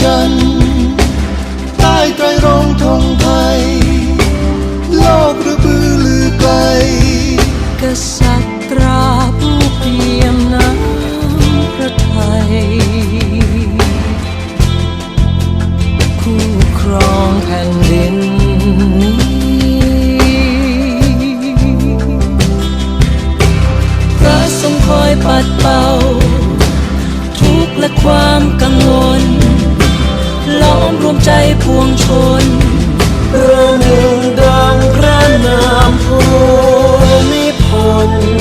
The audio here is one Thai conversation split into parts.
จันใต้ไตรรงธงไทย โลกระบือลือไกล กษัตริย์ตราผู้เพียมน้ำพระไทย คู่ครองแผ่นดินพระทรงคอยปัดเป่า ทุกและความกังวล ล้อมรวมใจพวงชนระหนึ่งดังพระนามภูมิพล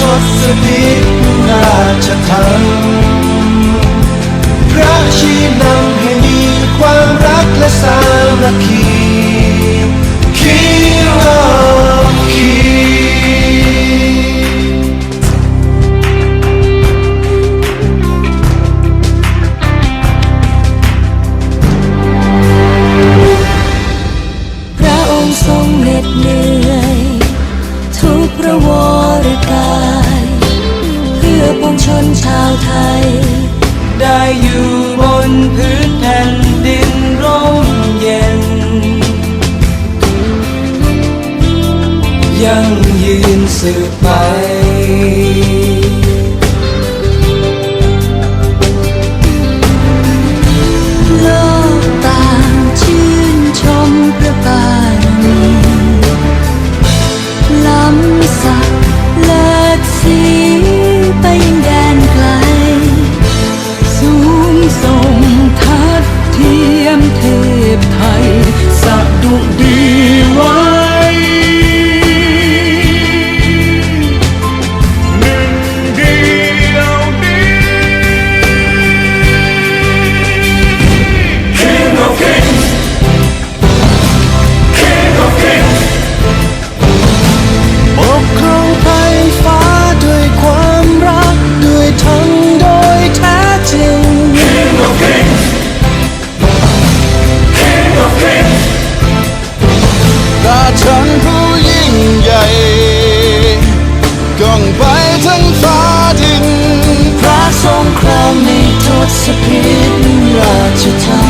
ทศพิธราชธรรมพระชี้นำให้มีความรักและสามัคคี ชนชาวไทย ได้อยู่บนพื้นแผ่นดินร่มเย็น ยังยืนสืบไป รา